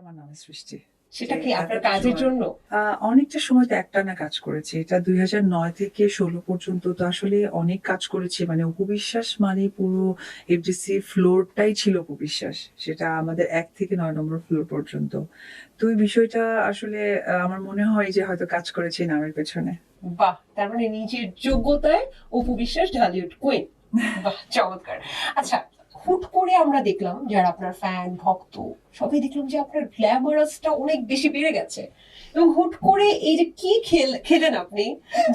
আমার নামে সৃষ্টি। সেটা কি আপনার কাজের জন্য? অনেকটা সময় তো একটানা কাজ করেছি। এটা দুই হাজার নয় থেকে ষোলো পর্যন্ত তো আসলে অনেক কাজ করেছি। মানে উপবিশ্বাস মানে পুরো এফডিসি ফ্লোরটাই ছিল উপবিশ্বাস। সেটা আমাদের এক থেকে নয় নম্বর ফ্লোর পর্যন্ত। তো এই বিষয়টা আসলে আমার মনে হয় যে হয়তো কাজ করেছি নামের পেছনে। বাহ! তার মানে নিজের যোগ্যতায় অপু বিশ্বাস ঢালিউড কুইন বাহ! চমৎকার। আচ্ছা হুট করে আমরা দেখলাম যারা আপনার ফ্যান ভক্ত, সবাই দেখলাম যে আপনার গ্ল্যামারাসটা অনেক বেশি বেড়ে গেছে। এবং হুট করে এই যে কি খেল, খেলেন আপনি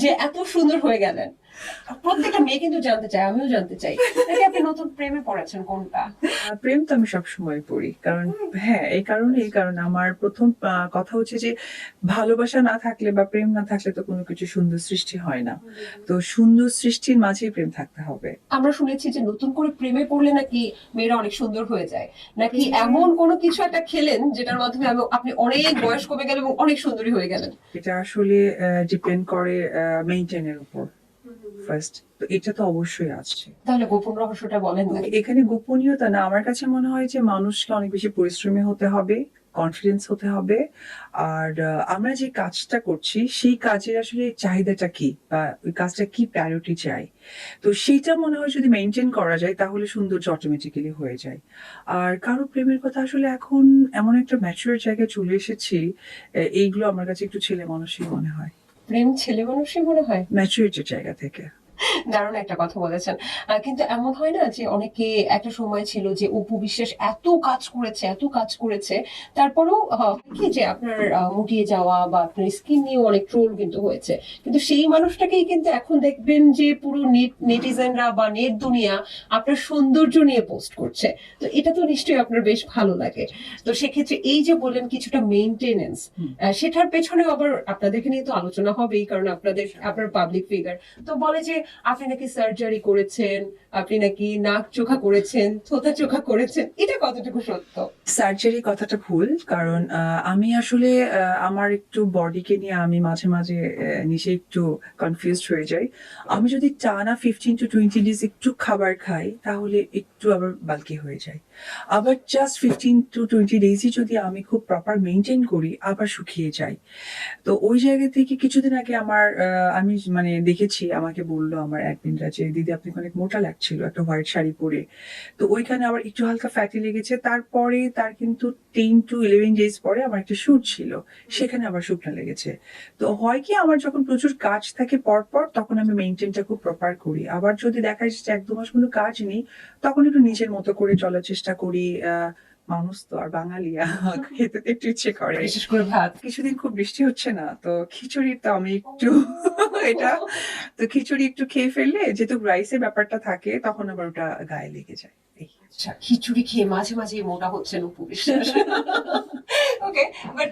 যে এত সুন্দর হয়ে গেলেন। প্রত্যেকটা মেয়ে কিন্তু জানতে চায় আমিও জানতে চাই। নাকি আপনি নতুন প্রেমে পড়েছেন কোনটা? প্রেম তো আমি সবসময় পড়ি কারণ হ্যাঁ এই কারণে এই কারণে। আমার প্রথম কথা হচ্ছে যে ভালোবাসা না থাকলে বা প্রেম না থাকলে তো কোনো কিছু সুন্দর সৃষ্টি হয় না। তো সুন্দর সৃষ্টির মাঝেই প্রেম থাকতে হবে। আমরা শুনেছি যে নতুন করে প্রেমে পড়লে নাকি মেয়েরা অনেক সুন্দর হয়ে যায়। নাকি এমন কোনো কিছু একটা খেলেন যেটার মাধ্যমে আপনি অনেক বয়স কমে গেলেন এবং অনেক সুন্দরী হয়ে গেলেন? এটা আসলে ডিপেন্ড করে মেইনটেনের উপর। ফার্স্ট তো এটা তো অবশ্যই আসছে। তাহলে গোপন রহস্যটা বলেন না। এখানে গোপনীয়তা না আমার কাছে মনে হয় যে মানুষকে অনেক বেশি পরিশ্রমী হতে হবে কনফিডেন্স হতে হবে আর আমরা যে কাজটা করছি সেই কাজের আসলে চাহিদাটা কি বা ওই কাজটা কি প্রায়োরিটি চাই? তো সেইটা মনে হয় যদি মেনটেন করা যায় তাহলে সৌন্দর্য অটোমেটিক্যালি হয়ে যায়। আর কারও প্রেমের কথা আসলে এখন এমন একটা ম্যাচুয়ার জায়গায় চলে এসেছি এইগুলো আমার কাছে একটু ছেলে মানুষই মনে হয়। প্রেম ছেলে মানুষই মনে হয়? ম্যাচুরিটির জায়গা থেকে। দারুণ একটা কথা বলেছেন। কিন্তু এমন হয় না যে অনেকে একটা সময় ছিল যে অপু বিশ্বাস এত কাজ করেছে এত কাজ করেছে তারপরেও কি যে আপনার মুটিয়ে যাওয়া বা আপনার স্কিন নিয়ে অনেক ট্রোল কিন্তু হয়েছে। কিন্তু সেই মানুষটাকেই কিন্তু এখন দেখবেন যে পুরো নেট নেটিজেনরা বা নেট দুনিয়া আপনার সৌন্দর্য নিয়ে পোস্ট করছে। তো এটা তো নিশ্চয়ই আপনার বেশ ভালো লাগে। তো সেক্ষেত্রে এই যে বললেন কিছুটা মেইনটেনেন্স হুম। সেটার পেছনে আবার আপনাদেরকে নিয়ে তো আলোচনা হবেই কারণ আপনাদের আপনার পাবলিক ফিগার তো বলে যে আপনি নাকি সার্জারি করেছেন, আপনি নাকি নাক চোখা করেছেন থোতা চোখা করেছেন, এটা কতটুকু সত্য? সার্জারি কথাটা ভুল, কারণ আমি আসলে আমার একটু বডিকে নিয়ে আমি মাঝে মাঝে নিজে একটু কনফিউজড হয়ে যাই। আমি যদি টানা ফিফটিন টু টোয়েন্টি ডেজ একটু খাবার খাই, তাহলে একটু আবার বালকি হয়ে যায়। আবার জাস্ট ফিফটিন টু টোয়েন্টি ডেজই যদি আমি খুব প্রপার মেনটেন করি, আবার শুকিয়ে যাই তো ওই জায়গা থেকে কিছুদিন আগে আমার আমি মানে দেখেছি, আমাকে বলল আমার দিদি আপনাকে অনেক মোটা লাগছিল, একটা হোয়াইট শাড়ি পরে। তো ওইখানে আবার একটু হালকা ফ্যাটি লেগেছে। তারপরে তার কিন্তু টেন টু ইলেভেন ডেজ পরে আমার একটা শুট ছিল। সেখানে আবার শুকনো লেগেছে। তো হয় কি আমার যখন প্রচুর কাজ থাকে পরপর, তখন আমি মেনটেনটা খুব প্রপার করি। আবার যদি দেখা যাচ্ছে এক দু মাস কোনো কাজ নেই, তখন একটু নিজের মতো করে চলার চেষ্টা করি মানুষ তো আর বাঙালিয়া খেতে একটু ইচ্ছে করে। বিশেষ করে ভাত। কিছুদিন খুব বৃষ্টি হচ্ছে না তো খিচুড়ি তো আমি একটু এটা তো খিচুড়ি একটু খেয়ে ফেললে যেহেতু রাইসের ব্যাপারটা থাকে তখন আবার ওটা গায়ে লেগে যায়। আচ্ছা খিচুড়ি খেয়ে মাঝে মাঝে মোটা হচ্ছেন বিশ্বাস okay but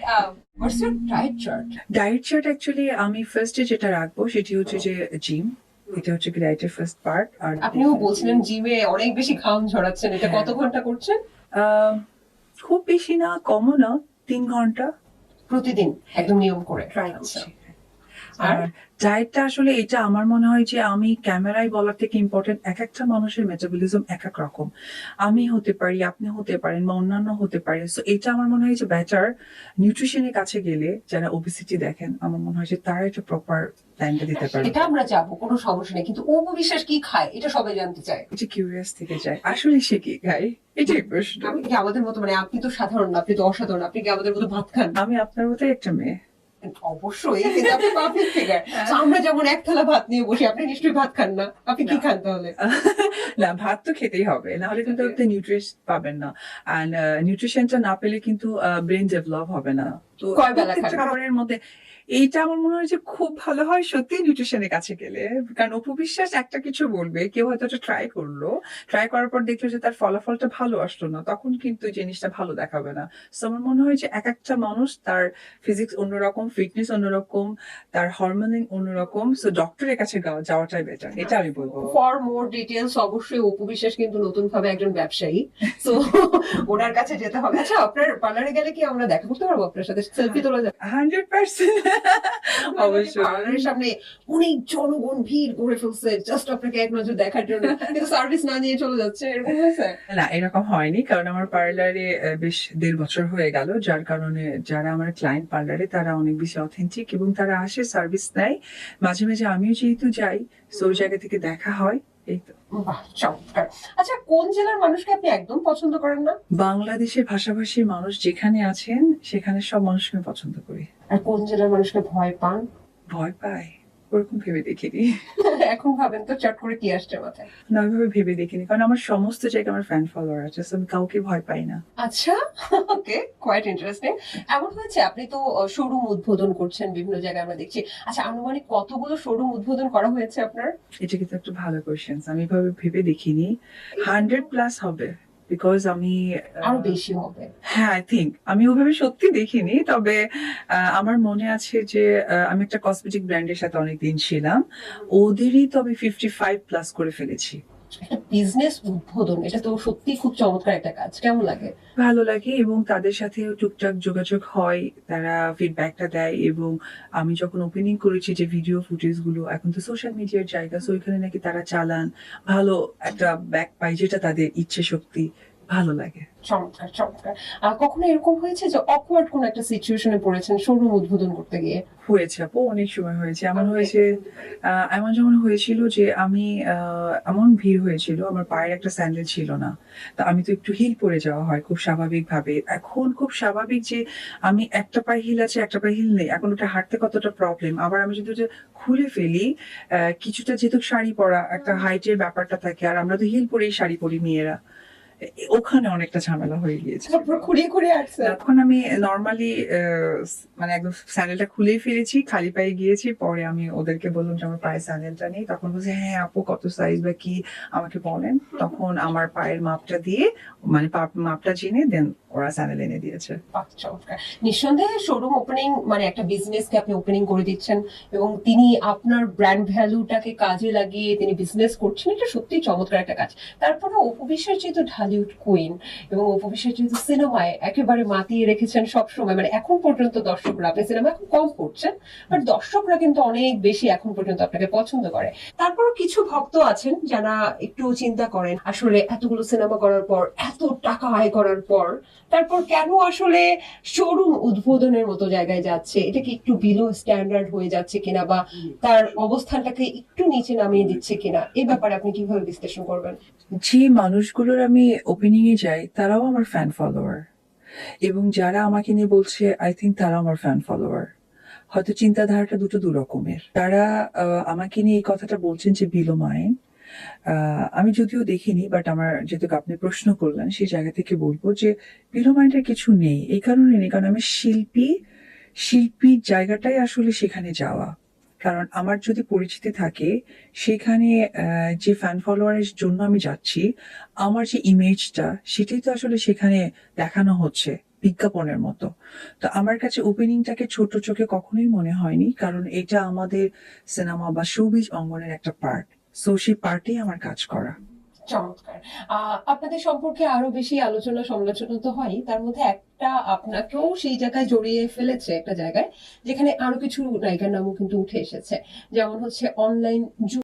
what's your diet chart diet chart actually আমি ফার্স্টে যেটা রাখব সেটি হচ্ছে যে জিম এটা হচ্ছে ডায়েটের ফার্স্ট পার্ট আর আপনিও বলছিলেন জিমে অনেক বেশি ঘাম ঝরাচ্ছেন এটা কত ঘণ্টা করছেন? খুব বেশি না কমও না তিন ঘণ্টা প্রতিদিন একদম নিয়ম করে ট্রাই। করছি আর ডায়েটটা আসলে এটা আমার মনে হয় যে আমি ক্যামেরায় বলার থেকে ইম্পর্টেন্ট এক একটা মানুষের মেটাবলিজম এক এক রকম। আমি হতে পারি আপনি হতে পারেন বা অন্যান্য হতে পারে। সো এটা আমার মনে হয় যে বেটার নিউট্রিশনের কাছে গেলে যারা ওবিসিটি দেখেন আমার মনে হয় যে তারা একটা প্রপার প্ল্যানটা দিতে পারবে। এটা আমরা যাব কোনো সমস্যা নেই। কিন্তু অপু বিশ্বাস কি খায় এটা সবাই জানতে চায়। এটা কিউরিয়াস থেকে যায় আসলে সে কি খাই এটাই প্রশ্ন। আপনি কি আমাদের মতো মানে আপনি তো সাধারণ না আপনি তো অসাধারণ আপনি কি আমাদের মতো ভাত খান? আমি আপনার মতোই একটা মেয়ে। অবশ্যই কিন্তু আপনি পাবলিক ফিগার আমরা যেমন এক থালা ভাত নিয়ে বসি আপনি নিশ্চয়ই ভাত খান না। আপনি কি খান তাহলে? না ভাত তো খেতেই হবে না হলে কিন্তু আপনি নিউট্রিশ পাবেন না। অ্যান্ড নিউট্রিশনটা না পেলে কিন্তু ব্রেন ডেভেলপ হবে না। খাবারের মধ্যে এইটা আমার মনে হয় যে খুব ভালো হয় সত্যি নিউট্রিশনের কাছে গেলে। কারণ উপবিশ্বাস একটা কিছু বলবে কেউ হয়তো এটা ট্রাই করল। ট্রাই করার পর দেখল যে তার ফলাফলটা ভালো আসলো না তখন কিন্তু জিনিসটা ভালো দেখাবে না। তো আমার মনে হয় যে এক একটা মানুষ তার ফিজিক্স অন্যরকম ফিটনেস অন্যরকম তার হরমোনিং অন্যরকম সো ডক্টরের কাছে যাওয়াটাই বেটার এটা আমি বলব। ফর মোর ডিটেলস অবশ্যই অপু বিশ্বাস কিন্তু নতুন ভাবে একজন ব্যবসায়ী। তো ওনার কাছে যেতে হবে। আচ্ছা আপনার পার্লারে গেলে কি আমরা দেখা করতে পারব আপনার সাথে? সেলফি তোলা যাবে হান্ড্রেড পার্সেন্ট অবশ্যই। পার্লারের সামনে অনেক জনগণ ভিড় করে ফেলছে জাস্ট আপনাকে এক নজর দেখার জন্য। কিন্তু সার্ভিস না নিয়ে চলে যাচ্ছে এরকম হয়েছে? না এরকম হয়নি কারণ আমার পার্লারে বেশ দেড় বছর হয়ে গেল। যার কারণে যারা আমার ক্লায়েন্ট পার্লারে তারা অনেক বেশি অথেন্টিক এবং তারা আসে সার্ভিস নেয়। মাঝে মাঝে আমিও যেহেতু যাই সো জায়গা থেকে দেখা হয়। এই তো। বাহ চমৎকার। আচ্ছা কোন জেলার মানুষকে আপনি একদম পছন্দ করেন না? বাংলাদেশের ভাষাভাষীর মানুষ যেখানে আছেন সেখানে সব মানুষকে আমি পছন্দ করি। আর কোন জেলার মানুষকে ভয় পান? ভয় পাই। ওরকম ভেবে দেখিনি। এখন ভাবেন তো চট করে কি আসছে মাথায়? না ওইভাবে ভেবে দেখিনি। কারণ আমার সমস্ত জায়গায় আমার ফ্যান ফলোয়ার আছে so আমি কাউকে ভয় পাই না। আচ্ছা ওকে কোয়াইট ইন্টারেস্টিং এমন হয়েছে আপনি তো শোরুম উদ্বোধন করছেন বিভিন্ন জায়গায় আমরা দেখছি। আচ্ছা আনুমানিক কতগুলো শোরুম উদ্বোধন করা হয়েছে আপনার? এটা কিন্তু একটা ভালো কোয়েশ্চেন আমি এভাবে ভেবে দেখিনি। হান্ড্রেড প্লাস হবে। বিকজ আমি আরও বেশি হবে। হ্যাঁ আই থিঙ্ক আমি ওভাবে সত্যি দেখিনি তবে আহ, আমার মনে আছে যে আমি একটা কসমেটিক ব্র্যান্ডের সাথে অনেকদিন ছিলাম। ওদেরই তো আমি ফিফটি ফাইভ প্লাস করে ফেলেছি। একটা বিজনেস উদ্বোধন। এটা তো সত্যি খুব চমৎকার একটা কাজ। কেমন লাগে? ভালো লাগে এবং তাদের সাথে টুকটাক যোগাযোগ হয়, তারা ফিডব্যাকটা দেয় এবং আমি যখন ওপেনিং করেছি যে ভিডিও ফুটেজগুলো এখন তো সোশ্যাল মিডিয়ার জায়গা সো ওইখানে নাকি তারা চালান। ভালো একটা ব্যাক পাই যেটা তাদের ইচ্ছে শক্তি। ভালো লাগে। চমৎকার চমৎকার। কখনো এরকম হয়েছে যে অকওয়ার্ড কোন একটা সিচুয়েশনে পড়েছেন শোরুম উদ্বোধন করতে গিয়ে? হয়েছে আপু অনেক সময় হয়েছে। এমন হয়েছে এমন যেমন হয়েছিল যে আমি এমন ভিড় হয়েছিল আমার পায়ের একটা স্যান্ডেল ছিল না। তা আমি তো একটু হিল পরে যাওয়া হয় খুব স্বাভাবিক ভাবে এখন খুব স্বাভাবিক যে আমি একটা পায়ে হিল আছে একটা পায়ে হিল নেই। এখন ওটা হাঁটতে কতটা প্রবলেম আবার আমি যদি ওটা খুলে ফেলি আহ, কিছুটা যেহেতু শাড়ি পরা একটা হাইটের ব্যাপারটা থাকে আর আমরা তো হিল পরেই শাড়ি পরি মেয়েরা। ওখানে অনেকটা ঝামেলা হয়ে গিয়েছে। তারপর খুঁড়িয়ে খুঁড়িয়ে আসছে। তখন আমি নর্মালি মানে একদম স্যান্ডেলটা খুলেই ফেলেছি খালি পায়ে গিয়েছি পরে আমি ওদেরকে বললাম যে আমার পায়ের স্যান্ডেলটা নেই। তখন বলছে হ্যাঁ আপু কত সাইজ বা কি? আমাকে বলেন। তখন আমার পায়ের মাপটা দিয়ে মানে মাপটা জেনে দেন ওরা স্যান্ডেল এনে দিয়েছে। চমৎকার নিঃসন্দেহে শোরুম ওপেনিং মানে একটা বিজনেসকে আপনি ওপেনিং করে দিচ্ছেন এবং তিনি আপনার ব্র্যান্ড ভ্যালুটাকে কাজে লাগিয়ে তিনি বিজনেস করছেন এটা সত্যি চমৎকার একটা কাজ। তারপরে উপবিশ্বের যেহেতু ঢালিউড কুইন এবং উপবিশ্বের যেহেতু সিনেমায় একেবারে মাতিয়ে রেখেছেন সব সময় মানে এখন পর্যন্ত দর্শকরা, আপনি সিনেমা এখন কম করছেন বাট দর্শকরা কিন্তু অনেক বেশি এখন পর্যন্ত আপনাকে পছন্দ করে। তারপরও কিছু ভক্ত আছেন যারা একটু চিন্তা করেন, আসলে এতগুলো সিনেমা করার পর, এত টাকা আয় করার পর, তারপর কেন আসলে শোরুম উদ্বোধনের মতো জায়গায় যাচ্ছে? এটা কি একটু বিলো স্ট্যান্ডার্ড হয়ে যাচ্ছে কিনা বা তার অবস্থানটাকে একটু নিচে নামিয়ে দিচ্ছে কিনা? এ ব্যাপারে আপনি কীভাবে বিশ্লেষণ করবেন? যে মানুষগুলোর আমি ওপেনিং এ যাই তারাও আমার ফ্যান ফলোয়ার এবং যারা আমাকে নিয়ে বলছে আই থিঙ্ক তারাও আমার ফ্যান ফলোয়ার হয়তো চিন্তাধারাটা দুটো দু রকমের তারা আমাকে নিয়ে এই কথাটা বলছেন যে বিলো মাইন আমি যদিও দেখিনি বাট আমার যেহেতু আপনি প্রশ্ন করলেন, সেই জায়গা থেকে বলব যে বিলো কিছু নেই। এই কারণে নেই, কারণ আমি শিল্পী, শিল্পীর জায়গাটাই আসলে সেখানে যাওয়া। কারণ আমার যদি পরিচিতি থাকে, সেখানে যে ফ্যান ফলোয়ারের জন্য আমি যাচ্ছি, আমার যে ইমেজটা সেটাই তো আসলে সেখানে দেখানো হচ্ছে, বিজ্ঞাপনের মতো। তো আমার কাছে ওপেনিংটাকে ছোট চোখে কখনোই মনে হয়নি, কারণ এটা আমাদের সিনেমা বা শোবিজ অঙ্গনের একটা পার্ট সো সেই পার্টেই আমার কাজ করা। চমৎকার। আপনাদের সম্পর্কে আরও বেশি আলোচনা সমালোচনা তো হয় তার মধ্যে একটা আপনাকেও সেই জায়গায় জড়িয়ে ফেলেছে একটা জায়গায়, যেখানে আরও কিছু নায়িকার নামও কিন্তু উঠে এসেছে। যেমন হচ্ছে অনলাইন